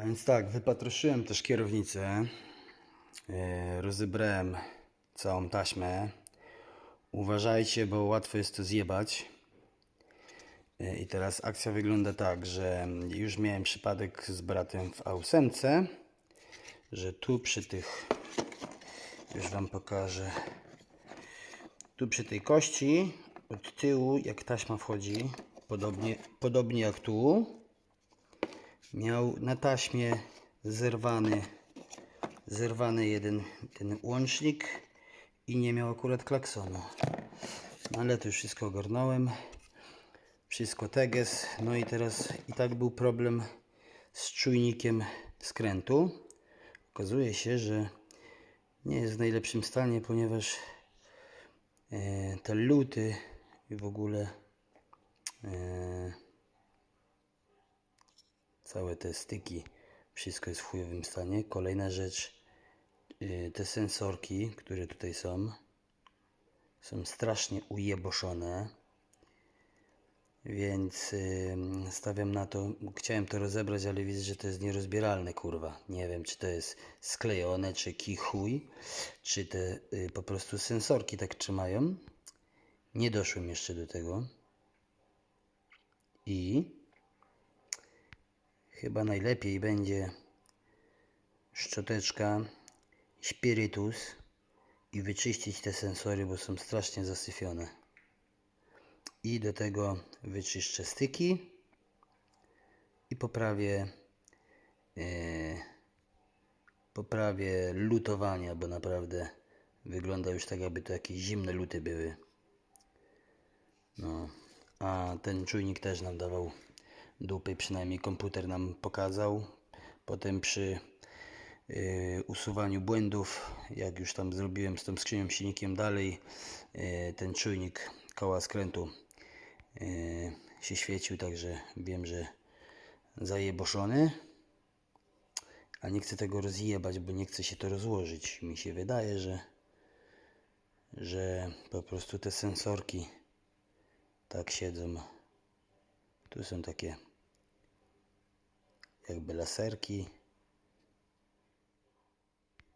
A więc tak, wypatroszyłem też kierownicę. Yy, rozebrałem całą taśmę. Uważajcie, bo łatwo jest to zjebać. Yy, I teraz akcja wygląda tak, że już miałem przypadek z bratem w ausemce, że tu przy tych, już Wam pokażę, tu przy tej kości od tyłu, jak taśma wchodzi, podobnie, podobnie jak tu, miał na taśmie zerwany, zerwany jeden ten łącznik i nie miał akurat klaksonu. No ale to już wszystko ogarnąłem. Wszystko teges. No i teraz i tak był problem z czujnikiem skrętu. Okazuje się, że nie jest w najlepszym stanie, ponieważ e, te luty i w ogóle e, całe te styki, wszystko jest w chujowym stanie. Kolejna rzecz, y, te sensorki, które tutaj są, są strasznie ujeboszone, więc y, stawiam na to, chciałem to rozebrać, ale widzę, że to jest nierozbieralne, kurwa. Nie wiem, czy to jest sklejone, czy kichuj, czy te y, po prostu sensorki tak trzymają. Nie doszłem jeszcze do tego. I Chyba najlepiej będzie szczoteczka, spirytus i wyczyścić te sensory, bo są strasznie zasyfione. I do tego wyczyszczę styki i poprawię e, poprawię lutowania, bo naprawdę wygląda już tak, jakby to jakieś zimne luty były. No, a ten czujnik też nam dawał dupy, przynajmniej komputer nam pokazał. Potem przy y, usuwaniu błędów, jak już tam zrobiłem z tą skrzynią silnikiem dalej, y, ten czujnik koła skrętu y, się świecił, także wiem, że zajeboszony. A nie chcę tego rozjebać, bo nie chcę się to rozłożyć. Mi się wydaje, że że po prostu te sensorki tak siedzą. Tu są takie jakby laserki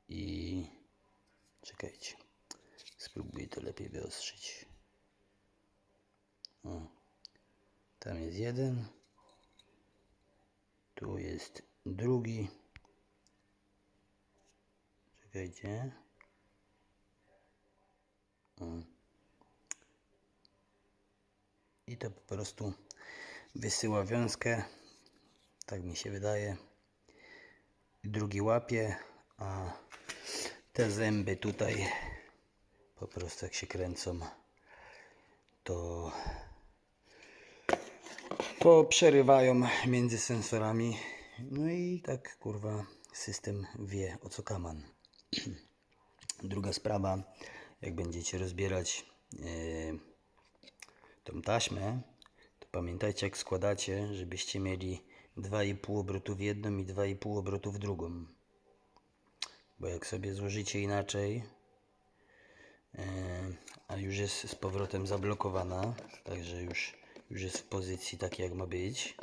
i czekajcie, spróbuję to lepiej wyostrzyć. O, tam jest jeden, tu jest drugi. Czekajcie. O. I to po prostu wysyła wiązkę tak mi się wydaje. Drugi łapie, a te zęby tutaj po prostu jak się kręcą, to poprzerywają między sensorami. No i tak kurwa system wie o co kaman. Druga sprawa, jak będziecie rozbierać yy, tą taśmę, to pamiętajcie jak składacie, żebyście mieli 2,5 obrotu w jedną i 2,5 obrotu w drugą. Bo jak sobie złożycie inaczej, e, a już jest z powrotem zablokowana, także już, już jest w pozycji takiej jak ma być,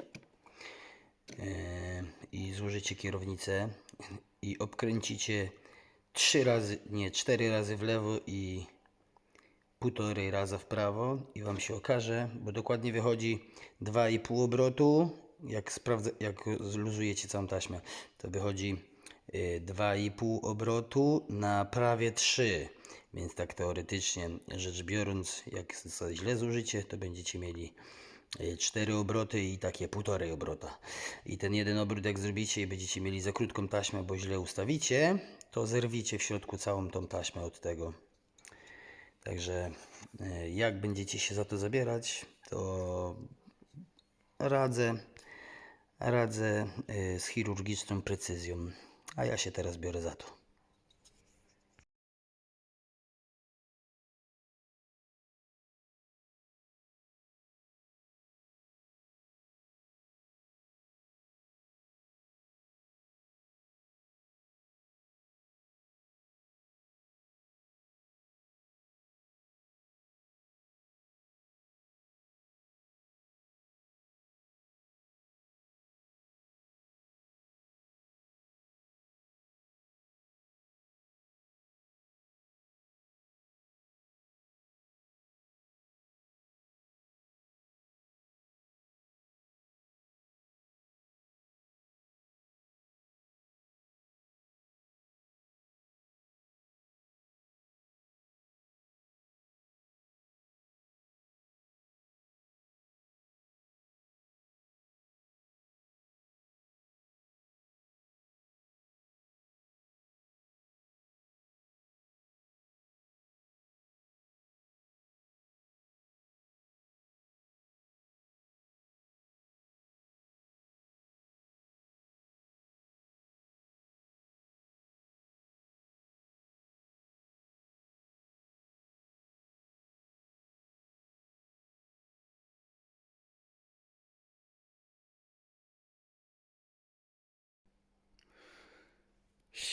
e, i złożycie kierownicę i obkręcicie 3 razy, nie 4 razy w lewo i półtorej raza w prawo i Wam się okaże, bo dokładnie wychodzi 2,5 obrotu jak, sprawdza, jak zluzujecie całą taśmę, to wychodzi y, 2,5 obrotu na prawie 3. Więc tak teoretycznie rzecz biorąc, jak źle zużycie, to będziecie mieli 4 obroty i takie półtorej obrota. I ten jeden obrót jak zrobicie i będziecie mieli za krótką taśmę, bo źle ustawicie, to zerwicie w środku całą tą taśmę od tego. Także y, jak będziecie się za to zabierać, to radzę radzę y, z chirurgiczną precyzją, a ja się teraz biorę za to.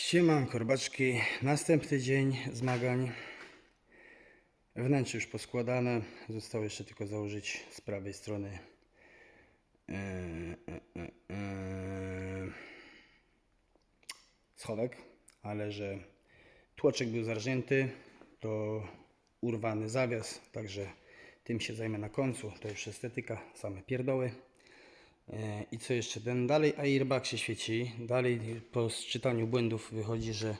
Siemanko, robaczki. Następny dzień zmagań. Wnętrze już poskładane. Zostało jeszcze tylko założyć z prawej strony e, e, e, schowek, ale że tłoczek był zarżnięty, to urwany zawias, także tym się zajmę na końcu. To już estetyka, same pierdoły. E, I co jeszcze? Ten dalej airbag się świeci. Dalej po sczytaniu błędów wychodzi, że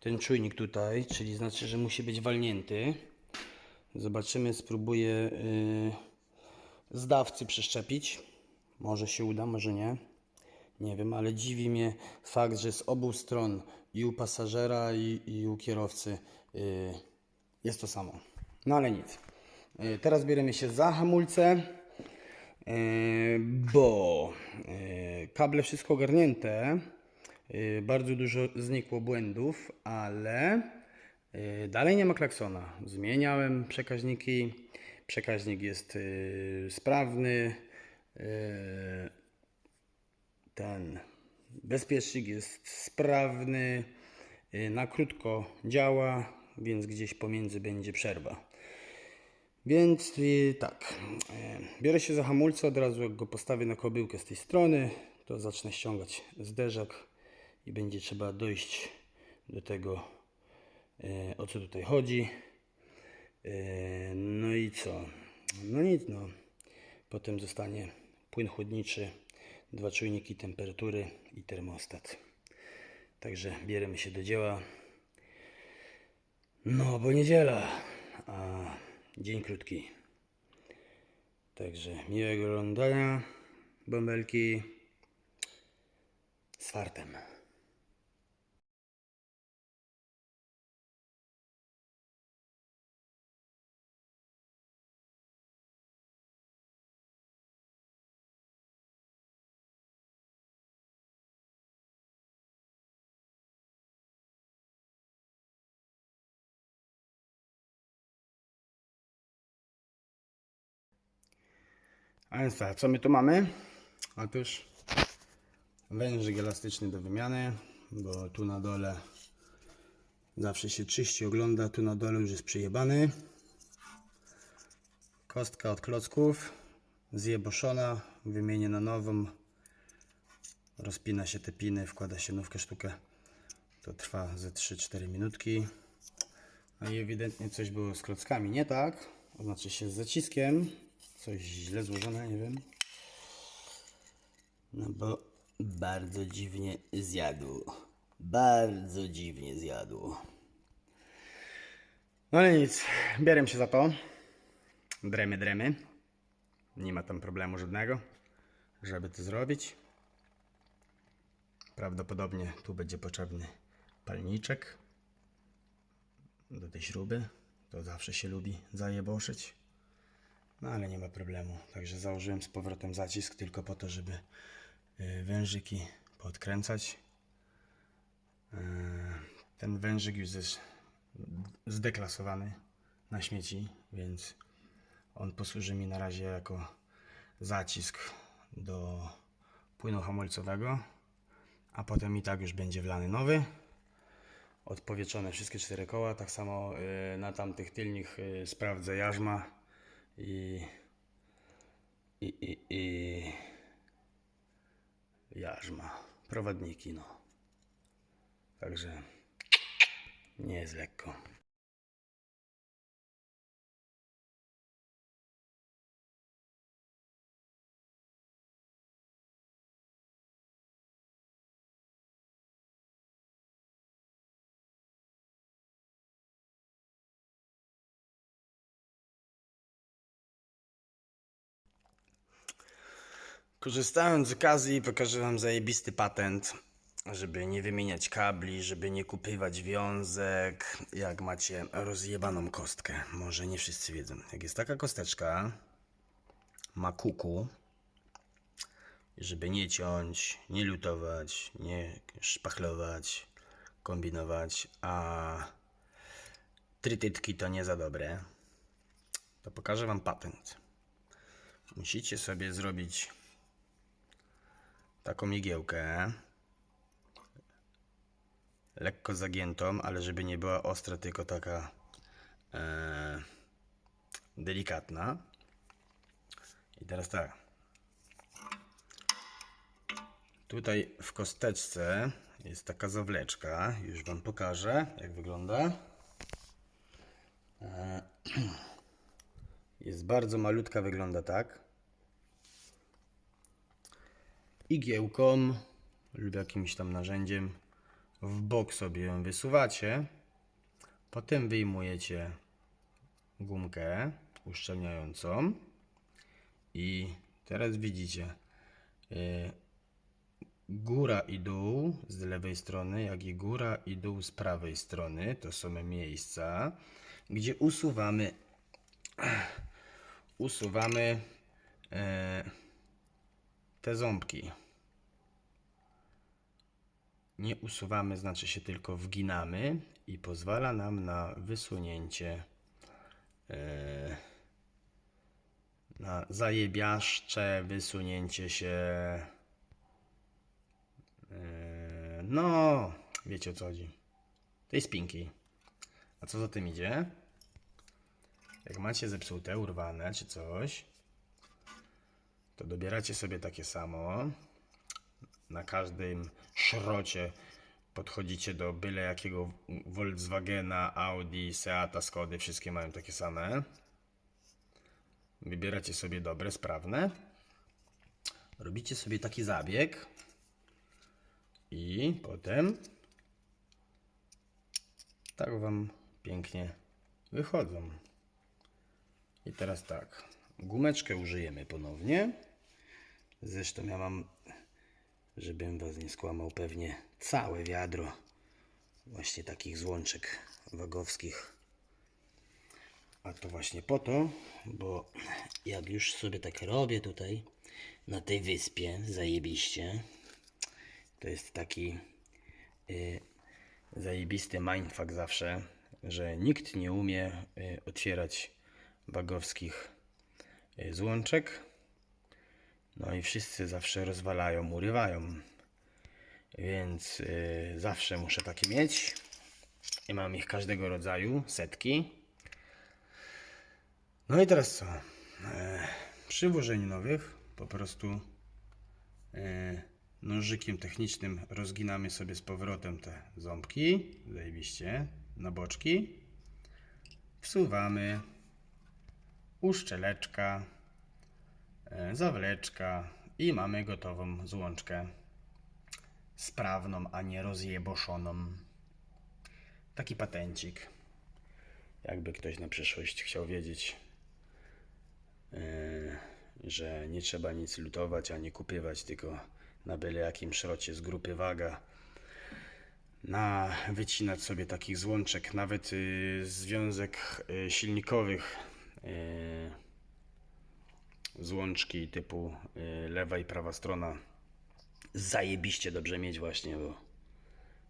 ten czujnik tutaj, czyli znaczy, że musi być walnięty. Zobaczymy, spróbuję y, z dawcy przeszczepić. Może się uda, może nie. Nie wiem, ale dziwi mnie fakt, że z obu stron i u pasażera i, i u kierowcy y, jest to samo. No ale nic. Teraz bierzemy się za hamulce. Bo e, kable wszystko ogarnięte, e, bardzo dużo znikło błędów, ale e, dalej nie ma klaksona. Zmieniałem przekaźniki, przekaźnik jest sprawny, ten bezpiecznik jest sprawny, na krótko działa, więc gdzieś pomiędzy będzie przerwa. Więc y, tak, e, biorę się za hamulce, od razu jak go postawię na kobyłkę z tej strony, to zacznę ściągać zderzak i będzie trzeba dojść do tego, e, o co tutaj chodzi. E, No i co? No nic, no. Potem zostanie płyn chłodniczy, dwa czujniki temperatury i termostat. Także bierzemy się do dzieła. No, bo niedziela, a dzień krótki. Także miłego oglądania, bąbelki z fartem. A więc tak, co my tu mamy? Otóż wężyk elastyczny do wymiany, bo tu na dole zawsze się czyści ogląda, tu na dole już jest przyjebany. Kostka od klocków, zjeboszona, wymienię na nową. Rozpina się te piny, wkłada się nówkę sztukę. To trwa ze 3-4 minutki. No i ewidentnie coś było z klockami nie tak. Znaczy się z zaciskiem. Coś źle złożone, nie wiem. No bo bardzo dziwnie zjadł. Bardzo dziwnie zjadł. No nic, bierę się za to. Dremy, dremy. Nie ma tam problemu żadnego, żeby to zrobić. Prawdopodobnie tu będzie potrzebny palniczek do tej śruby. To zawsze się lubi zajeboszyć. No ale nie ma problemu. Także założyłem z powrotem zacisk tylko po to, żeby y, wężyki podkręcać. Y, Ten wężyk już jest zdeklasowany na śmieci, więc on posłuży mi na razie jako zacisk do płynu hamulcowego, a potem i tak już będzie wlany nowy odpowietrzone wszystkie cztery koła. Tak samo y, na tamtych tylnych y, sprawdzę jarzma i, i, i, i jarzma, prowadniki, no. Także nie jest lekko. Korzystając z okazji, pokażę Wam zajebisty patent, żeby nie wymieniać kabli, żeby nie kupywać wiązek, jak macie rozjebaną kostkę. Może nie wszyscy wiedzą. Jak jest taka kosteczka, ma kuku, żeby nie ciąć, nie lutować, nie szpachlować, kombinować, a trytytki to nie za dobre, to pokażę Wam patent. Musicie sobie zrobić taką igiełkę lekko zagiętą, ale żeby nie była ostra, tylko taka e, delikatna. I teraz tak. Tutaj w kosteczce jest taka zawleczka. Już Wam pokażę, jak wygląda. E, Jest bardzo malutka, wygląda tak. Igiełką lub jakimś tam narzędziem w bok sobie ją wysuwacie. Potem wyjmujecie gumkę uszczelniającą i teraz widzicie y, góra i dół z lewej strony, jak i góra i dół z prawej strony. To są miejsca, gdzie usuwamy usuwamy e, te ząbki. Nie usuwamy, znaczy się tylko wginamy i pozwala nam na wysunięcie e, na zajebiaszcze wysunięcie się e, no wiecie o co chodzi. Tej spinki a co za tym idzie? Jak macie zepsute, urwane czy coś, to dobieracie sobie takie samo. Na każdym szrocie podchodzicie do byle jakiego Volkswagena, Audi, Seata, Skody, wszystkie mają takie same. Wybieracie sobie dobre, sprawne. Robicie sobie taki zabieg i potem tak wam pięknie wychodzą. I teraz tak, gumeczkę użyjemy ponownie. Zresztą ja mam, żebym was nie skłamał, pewnie całe wiadro właśnie takich złączek wagowskich. A to właśnie po to, bo jak już sobie tak robię tutaj na tej wyspie, zajebiście, to jest taki y, zajebisty mindfuck zawsze, że nikt nie umie y, otwierać bagowskich y, złączek. No i wszyscy zawsze rozwalają, urywają. Więc y, zawsze muszę takie mieć. I mam ich każdego rodzaju, setki. No i teraz co? E, przy włożeniu nowych po prostu e, nożykiem technicznym rozginamy sobie z powrotem te ząbki. Zajebiście. Na boczki. Wsuwamy uszczeleczka, zawleczka i mamy gotową złączkę sprawną, a nie rozjeboszoną. Taki patencik. Jakby ktoś na przyszłość chciał wiedzieć, e, że nie trzeba nic lutować, ani kupywać, tylko na byle jakim szrocie z grupy waga na wycinać sobie takich złączek, nawet y, związek y, silnikowych, y, złączki typu y, lewa i prawa strona zajebiście dobrze mieć właśnie, bo,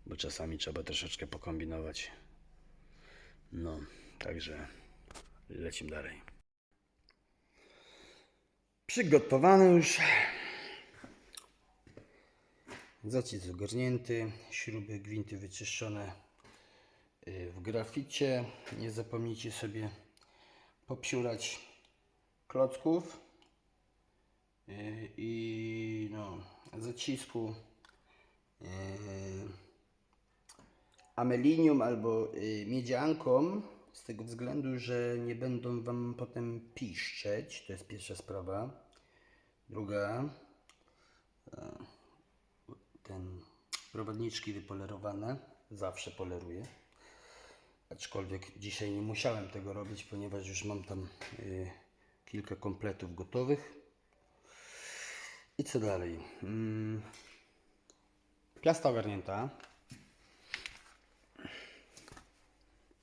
bo czasami trzeba troszeczkę pokombinować. No, także lecimy dalej. Przygotowany już. Zacisk ogarnięty, śruby, gwinty wyczyszczone y, w graficie. Nie zapomnijcie sobie popsiurać klocków i no, zacisku y, amelinium albo y, miedzianką z tego względu, że nie będą Wam potem piszczeć. To jest pierwsza sprawa. Druga, ten prowadniczki wypolerowane. Zawsze poleruję. Aczkolwiek dzisiaj nie musiałem tego robić, ponieważ już mam tam kilka kompletów gotowych. I co dalej? Mm. Piasta ogarnięta.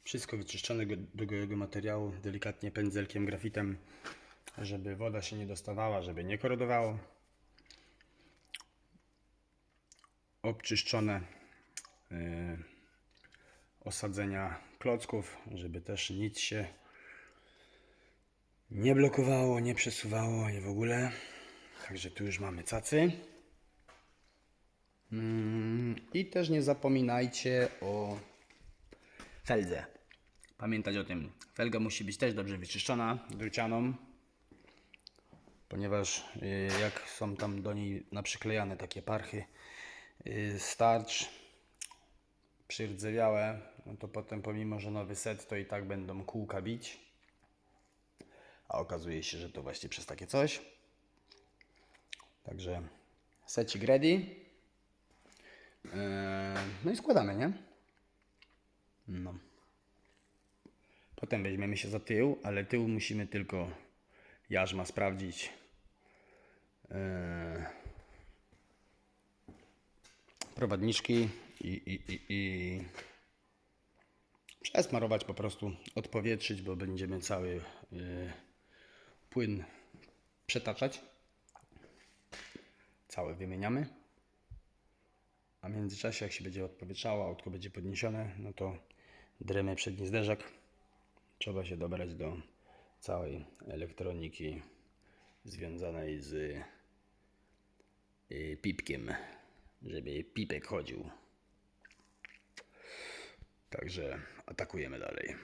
Wszystko wyczyszczone do gołego materiału, delikatnie pędzelkiem, grafitem, żeby woda się nie dostawała, żeby nie korodowało. Obczyszczone y, osadzenia klocków, żeby też nic się nie blokowało, nie przesuwało i w ogóle. Także tu już mamy cacy. Mm, I też nie zapominajcie o feldze. Pamiętać o tym. Felga musi być też dobrze wyczyszczona, drucianą, ponieważ y, jak są tam do niej naprzyklejane takie parchy y, starcz, przyrdzewniałe, no to potem pomimo, że nowy set, to i tak będą kółka bić. A okazuje się, że to właśnie przez takie coś. Także secik ready. Eee, No i składamy, nie? No. Potem weźmiemy się za tył, ale tył musimy tylko jarzma sprawdzić. Eee, prowadniczki i, i, i, i przesmarować po prostu, odpowietrzyć, bo będziemy cały y, płyn przetaczać. Cały wymieniamy. A w międzyczasie, jak się będzie odpowietrzało, autko będzie podniesione, no to dremy przedni zderzak. Trzeba się dobrać do całej elektroniki związanej z y, pipkiem, żeby pipek chodził. Także atakujemy dalej.